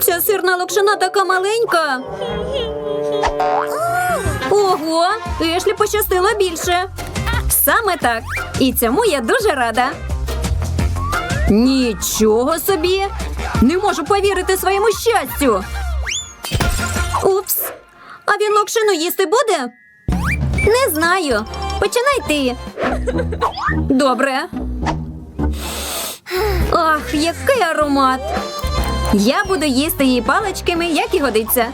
Ця сирна локшина така маленька. Ого, Ешлі пощастило більше. Саме так. І цьому я дуже рада. Нічого собі. Не можу повірити своєму щастю. Упс. А він локшину їсти буде? Не знаю. Починай ти. Добре. Ах, який аромат. Я буду їсти її паличками, як і годиться.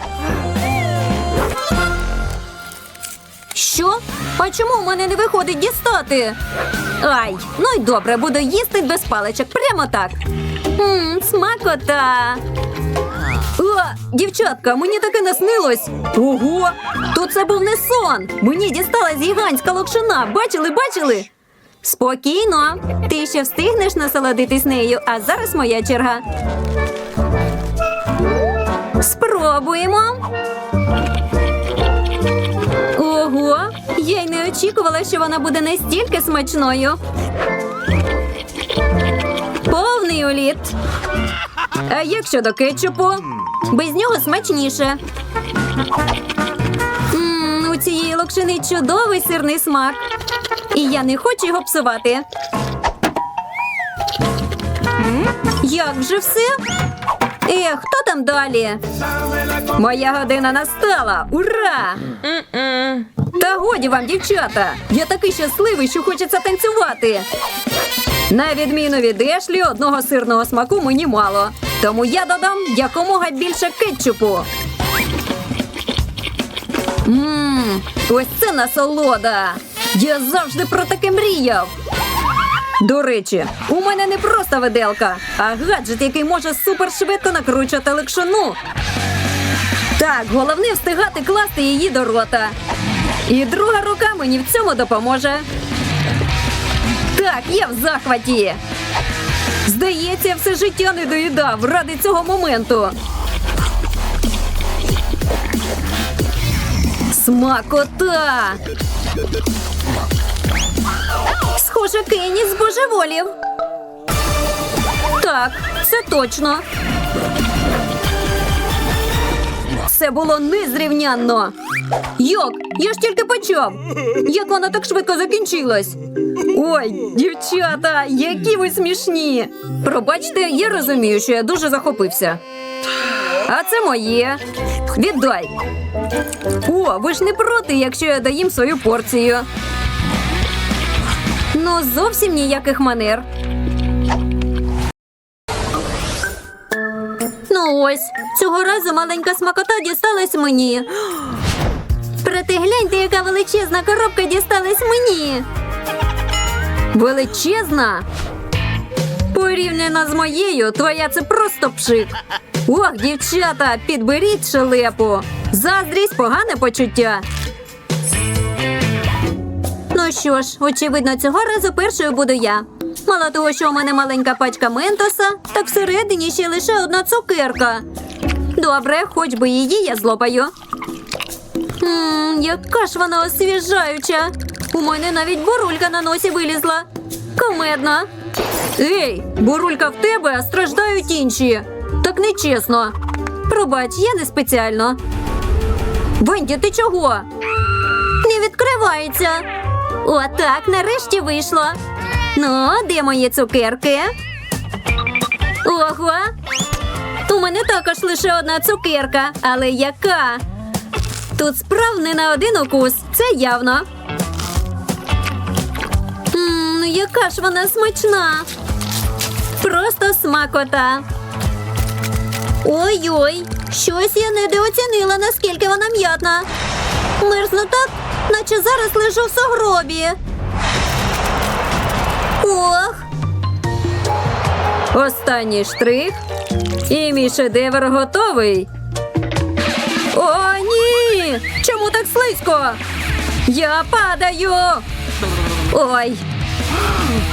Що? А чому в мене не виходить дістати? Ай, ну й добре, буду їсти без паличок, прямо так. Мм, смакота. О, дівчатка, мені таке наснилось. Ого, то це був не сон. Мені дісталась гігантська локшина. Бачили, бачили? Спокійно. Ти ще встигнеш насолодитись нею, а зараз моя черга. Спробуємо. Ого, я й не очікувала, що вона буде настільки смачною. Повний уліт. А як щодо кетчупу? Без нього смачніше. М, у цієї локшини чудовий сирний смак. І я не хочу його псувати. Як же все? Ех, хто там далі? Моя година настала! Ура! Та годі вам, дівчата! Я такий щасливий, що хочеться танцювати. На відміну від Ешлі, одного сирного смаку мені мало. Тому я додам якомога більше кетчупу. Мм, ось це насолода. Я завжди про таке мріяв. До речі, у мене не просто виделка, а гаджет, який може супершвидко накручувати лакшину. Так, головне встигати класти її до рота. І друга рука мені в цьому допоможе. Так, я в захваті. Здається, я все життя не доїдав ради цього моменту. Смакота! Схоже, Кенні збожеволів. Так, це точно. Це було незрівнянно. Йок, я ж тільки почав. Як вона так швидко закінчилась? Ой, дівчата, які ви смішні. Пробачте, я розумію, що я дуже захопився. А це моє. Віддай. О, ви ж не проти, якщо я доїм свою порцію. Ну, зовсім ніяких манер. Ну ось, цього разу маленька смакота дісталась мені. Проте гляньте, яка величезна коробка дісталась мені. Величезна? Порівняно з моєю, твоя це просто пшик. Ох, дівчата, підберіть шелепу. Заздрість погане почуття. Ну що ж, очевидно, цього разу першою буду я. Мало того, що у мене маленька пачка ментоса, так всередині ще лише одна цукерка. Добре, хоч би її я злопаю. Ммм, яка ж вона освіжаюча. У мене навіть бурулька на носі вилізла. Комедно. Ей, бурулька в тебе, а страждають інші. Так нечесно. Пробач, я не спеціально. Венді, ти чого? Не відкривається. Отак, нарешті вийшло. Ну, де мої цукерки? Ого. У мене також лише одна цукерка, але яка? Тут справ не на один укус, це явно. Мм, яка ж вона смачна. Просто смакота. Ой-ой, щось я недооцінила, наскільки вона м'ятна. Мерзну так, наче зараз лежу в сугробі. Ох. Останній штрих. І мій шедевр готовий. О, ні! Чому так слизько? Я падаю. Ой.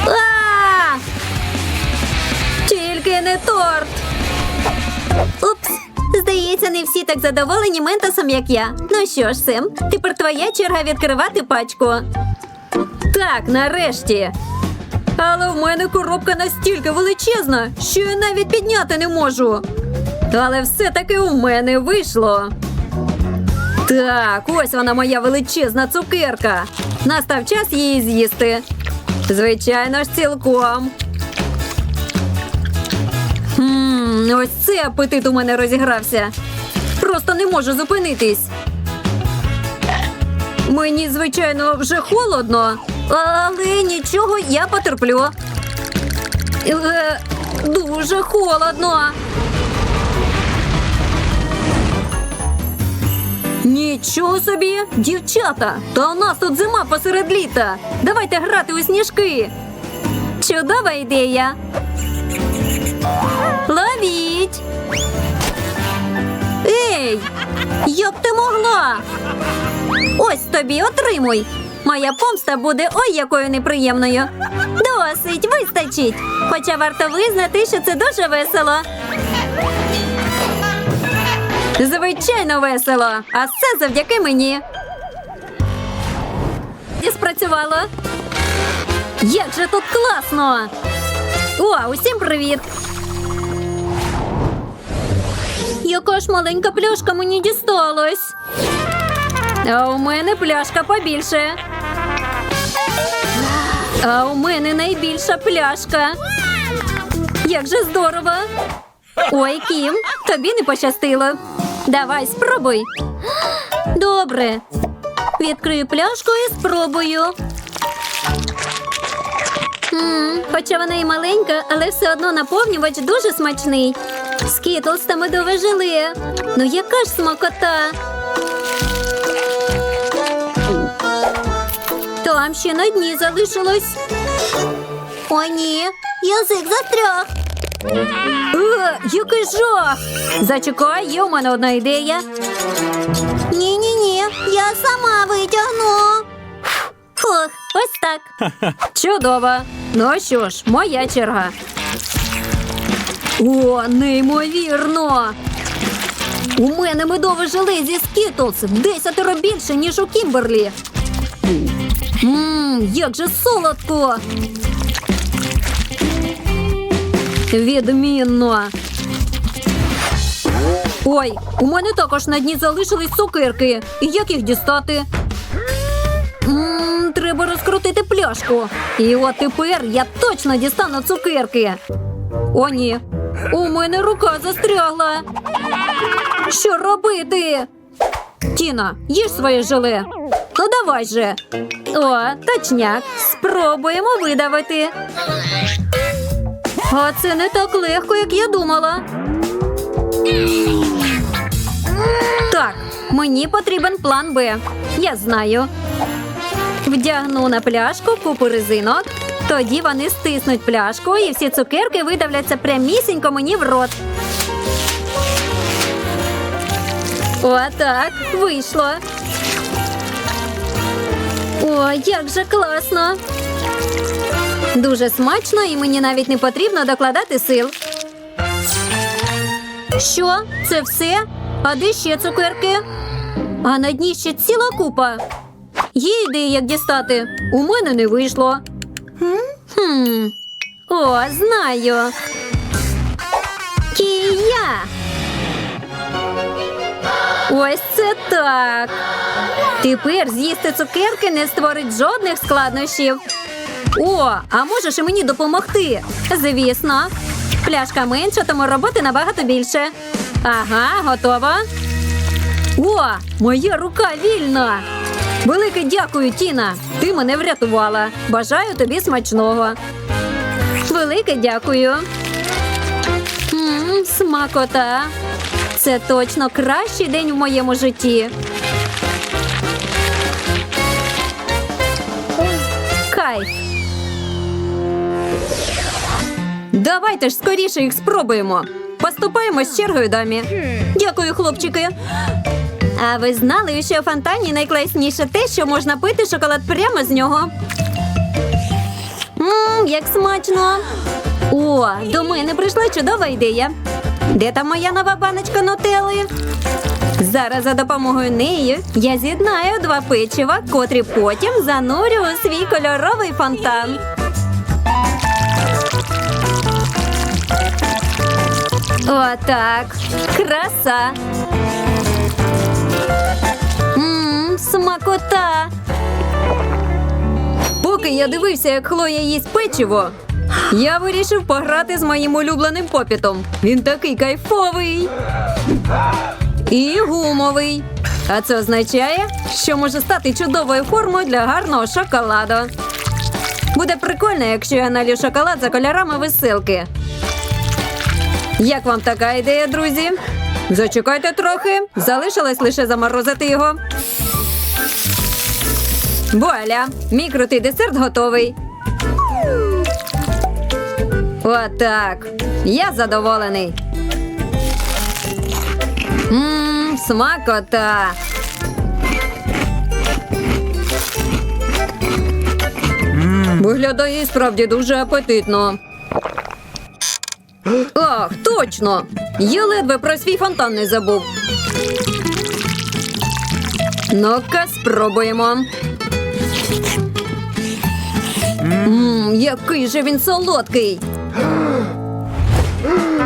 А! Тільки не торт. Упс. Здається, не всі так задоволені ментосом, як я. Ну що ж, Сем, тепер твоя черга відкривати пачку. Так, нарешті. Але в мене коробка настільки величезна, що я навіть підняти не можу. Але все-таки у мене вийшло. Так, ось вона моя величезна цукерка. Настав час її з'їсти. Звичайно ж, цілком. Хм, ось це апетит у мене розігрався. Просто не можу зупинитись. Мені, звичайно, вже холодно, але нічого я потерплю. Е, дуже холодно. Нічого собі, дівчата! Та у нас тут зима посеред літа. Давайте грати у сніжки. Чудова ідея. Ловіть. Ей! Як ти могла? Ось тобі отримуй. Моя помста буде ой якою неприємною. Досить, вистачить. Хоча варто визнати, що це дуже весело. Звичайно, весело. А все завдяки мені. І спрацювало. Як же тут класно! О, усім привіт! Яка ж маленька пляшка мені дісталась. А у мене пляшка побільше. А у мене найбільша пляшка. Як же здорово! Ой, Кім, тобі не пощастило. Давай, спробуй. Добре. Відкрию пляшку і спробую. хоча вона і маленька, але все одно наповнювач дуже смачний. Скітлс та медове желе. Ну яка ж смакота? Там ще на дні залишилось. О, ні, язик застряг. Е, який жах! Зачекай, є у мене одна ідея. Ні, ні, ні, я сама витягну. Фух, ось так. Чудово. Ну що ж, моя черга. О, неймовірно! У мене медове желе зі Скітлз в десятеро більше, ніж у Кімберлі. Ммм, як же солодко! Відмінно. Ой, у мене також на дні залишились цукерки. І як їх дістати? М, треба розкрутити пляшку. І от тепер я точно дістану цукерки. О, ні. У мене рука застрягла. Що робити? Тіна, їж своє желе. Ну давай же. О, точняк. Спробуємо видавити. А це не так легко, як я думала. Так, мені потрібен план Б. Я знаю. Вдягну на пляшку купу резинок. Тоді вони стиснуть пляшку і всі цукерки видавляться прямісінько мені в рот. Отак, вийшло. О, як же класно! Дуже смачно і мені навіть не потрібно докладати сил. Що? Це все? А де ще цукерки? А на дні ще ціла купа. Є ідеї, як дістати. У мене не вийшло. Хм. О, знаю. Кія. Ось це так. Тепер з'їсти цукерки не створить жодних складнощів. О, а можеш і мені допомогти? Звісно. Пляшка менша, тому роботи набагато більше. Ага, готово. О, моя рука вільна. Велике дякую, Тіна. Ти мене врятувала. Бажаю тобі смачного. Велике дякую. М-м, смакота. Це точно кращий день в моєму житті. Кайф. Давайте ж скоріше їх спробуємо. Поступаємо з чергою дамі. Дякую, хлопчики. А ви знали, що у фонтані найкласніше те, що можна пити шоколад прямо з нього. Ммм, Як смачно! О, до мене прийшла чудова ідея. Де там моя нова баночка нутели? Зараз за допомогою неї я з'єднаю два печива, котрі потім занурю у свій кольоровий фонтан. Отак. Краса. Смакота. Поки я дивився, як Хлоя їсть печиво, я вирішив пограти з моїм улюбленим попітом. Він такий кайфовий. І гумовий. А це означає, що може стати чудовою формою для гарного шоколаду. Буде прикольно, якщо я налью шоколад за кольорами веселки. Як вам така ідея, друзі? Зачекайте трохи. Залишилось лише заморозити його. Вуаля! Мій крутий десерт готовий. Отак. Я задоволений. Ммм, смакота. Виглядає справді дуже апетитно. Ах, точно! Я ледве про свій фонтан не забув. Ну-ка, спробуємо. Який же він солодкий.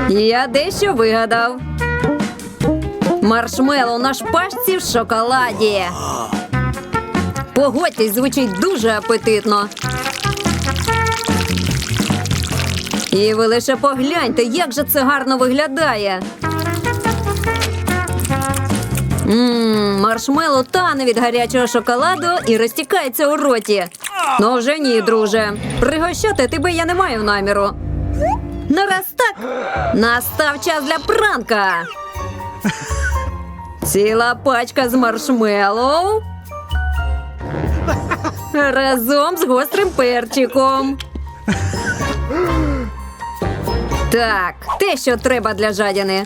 Я дещо вигадав. Маршмеллоу на шпажці в шоколаді. Погодьтесь, звучить дуже апетитно. І ви лише погляньте, як же це гарно виглядає. Ммм, маршмеллоу тане від гарячого шоколаду і розтікається у роті. Ну вже ні, друже. Пригощати тебе я не маю наміру. Ну раз так, настав час для пранка. Ціла пачка з маршмеллоу. Разом з гострим перчиком. Так, те, що треба для жадяни.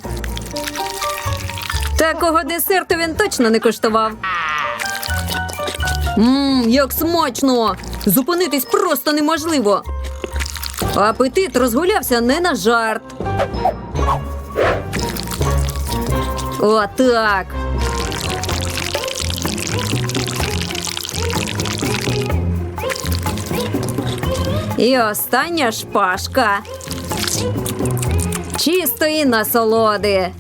Такого десерту він точно не коштував. Ммм, як смачно! Зупинитись просто неможливо. Апетит розгулявся не на жарт. Отак. І остання шпажка. Чистої насолоди.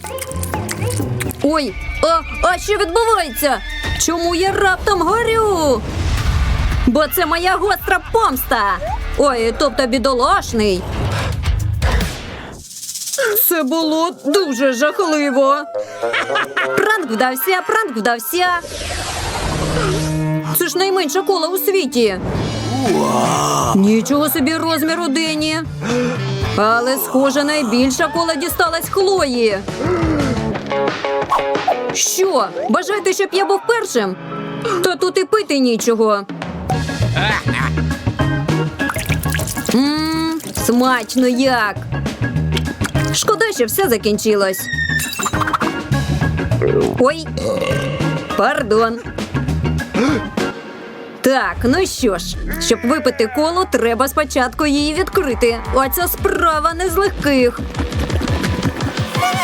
Ой, а, а що відбувається? Чому я раптом горю? Бо це моя гостра помста. Ой, тобто бідолашний. Це було дуже жахливо. Пранк вдався, пранк вдався. Це ж найменша кола у світі. Нічого собі розміру Дені. Але, схоже, найбільша кола дісталась Хлої. Що? Бажаєте, щоб я був першим? Та тут і пити нічого. Ммм, смачно як. Шкода, що все закінчилось. Ой, пардон. Так, ну що ж, щоб випити колу, треба спочатку її відкрити. Оця справа не з легких.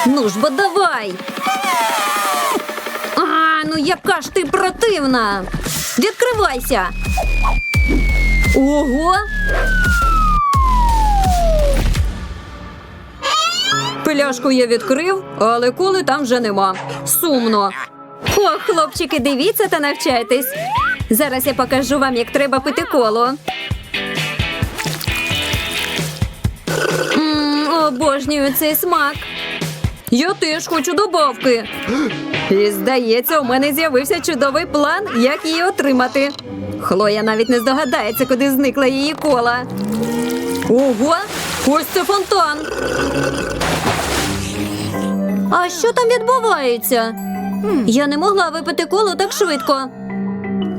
Ну ж бо давай. Ну яка ж ти противна. Відкривайся. Ого. Пляшку я відкрив, але коли там вже нема. Сумно. Ох, хлопчики, дивіться та навчайтесь. Зараз я покажу вам, як треба пити коло. Мм, обожнюю цей смак. Я теж хочу добавки. І здається, у мене з'явився чудовий план, як її отримати. Хлоя навіть не здогадається, куди зникла її кола. Ого, ось це фонтан. А що там відбувається? Я не могла випити коло так швидко.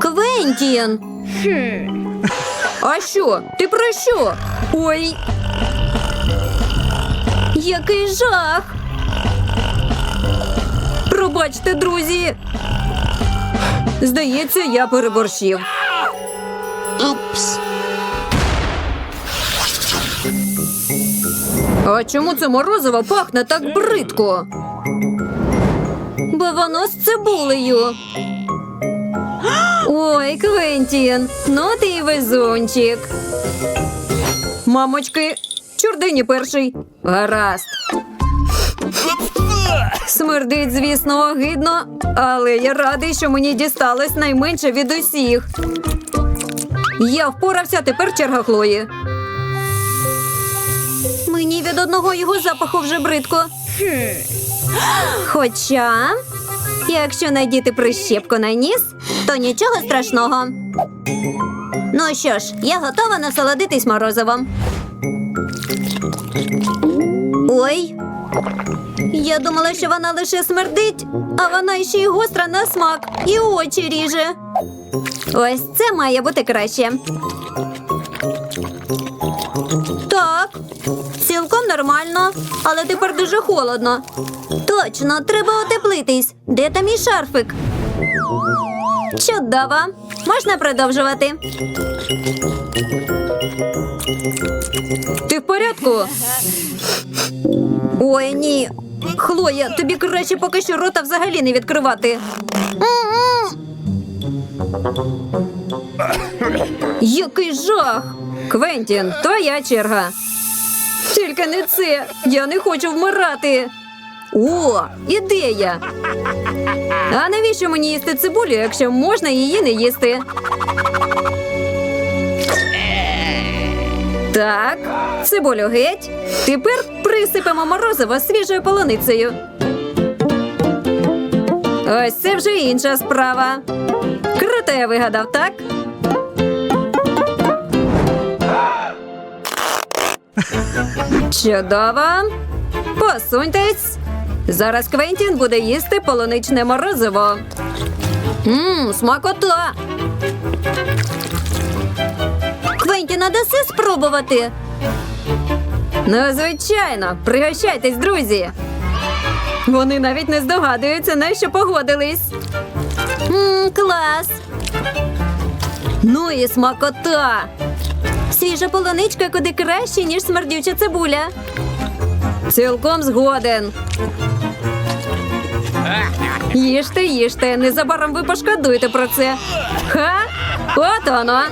Квентін. А що? Ти про що? Ой. Який жах. Пробачте, друзі. Здається, я переборщив. Oops. А чому це морозиво пахне так бридко? Бо воно з цибулею. Ой, Квентін, ну ти й везунчик. Мамочки, чордині перший. Гаразд. Смердить, звісно, огидно, але я радий, що мені дісталось найменше від усіх. Я впорався, тепер черга Хлої. Мені від одного його запаху вже бридко. Хоча, якщо надіти прищепку на ніс, то нічого страшного. Ну що ж, я готова насолодитись морозивом. Ой. Я думала, що вона лише смердить, а вона ще й гостра на смак і очі ріже. Ось це має бути краще. Так, цілком нормально, але тепер дуже холодно. Точно, треба утеплитись. Де там мій шарфик? Чудово. Можна продовжувати. Ти в порядку? Ой, ні. Хлоя, тобі краще поки що рота взагалі не відкривати. Який жах! Квентін, твоя черга. Тільки не це. Я не хочу вмирати. О, ідея. А навіщо мені їсти цибулю, якщо можна її не їсти? Так, цибулю геть. Тепер присипемо морозиво свіжою полуницею. Ось це вже інша справа. Круто я вигадав, так? Чудово. Посуньтесь. Зараз Квентін буде їсти полуничне морозиво. Мм, смакота. Квентіна даси спробувати. Ну, звичайно, пригощайтесь, друзі. Вони навіть не здогадуються, на що погодились. Мм, клас. Ну і смакота. Свіжа полуничка куди краще, ніж смердюча цибуля. Цілком згоден. Їжте, їжте, незабаром ви пошкодуєте про це. Ха? От воно.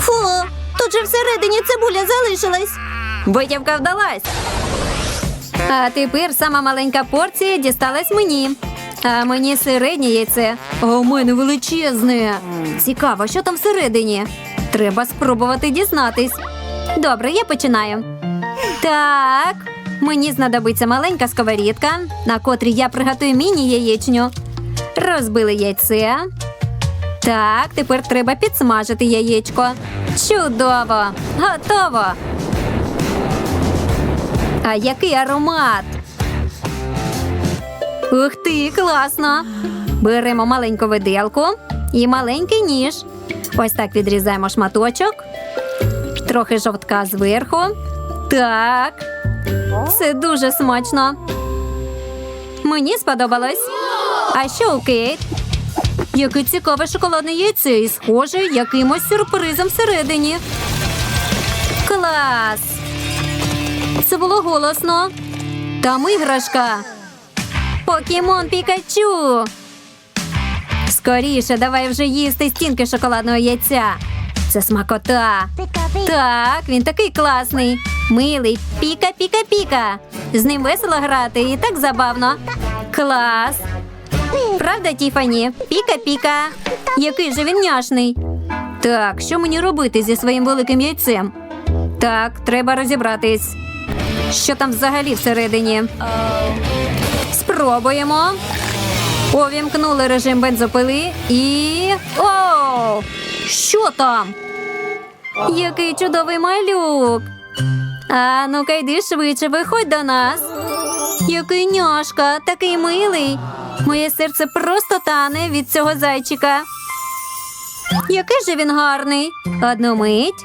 Фу, тут же всередині цибуля залишилась. Витівка вдалась. А тепер сама маленька порція дісталась мені. А мені середнє яйце. А у мене величезне. Цікаво, що там всередині. Треба спробувати дізнатись. Добре, я починаю. Так, мені знадобиться маленька сковорідка, на котрій я приготую міні-яєчню. Розбили яйце. Так, тепер треба підсмажити яєчко. Чудово! Готово! А який аромат! Ух ти, класно! Беремо маленьку виделку і маленький ніж. Ось так відрізаємо шматочок. Трохи жовтка зверху. Так. Це дуже смачно. Мені сподобалось. А що у Кейт? Яке цікаве шоколадне яйце і схоже якимось сюрпризом всередині. Клас! Це було голосно. Там іграшка. Покемон Пікачу. Скоріше, давай вже їсти стінки шоколадного яйця. Це смакота. Так, він такий класний. Милий. Піка-піка-піка. З ним весело грати і так забавно. Клас. Правда, Тіфані? Піка-піка. Який же він няшний. Так, що мені робити зі своїм великим яйцем? Так, треба розібратись. Що там взагалі всередині? Спробуємо. Увімкнули режим бензопили і. О! Що там? Який чудовий малюк. А ну-ка йди швидше, виходь до нас. Який няшка, такий милий. Моє серце просто тане від цього зайчика. Який же він гарний. Одну мить.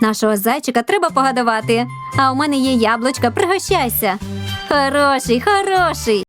Нашого зайчика треба погодувати. А у мене є яблучка, пригощайся. Хороший, хороший.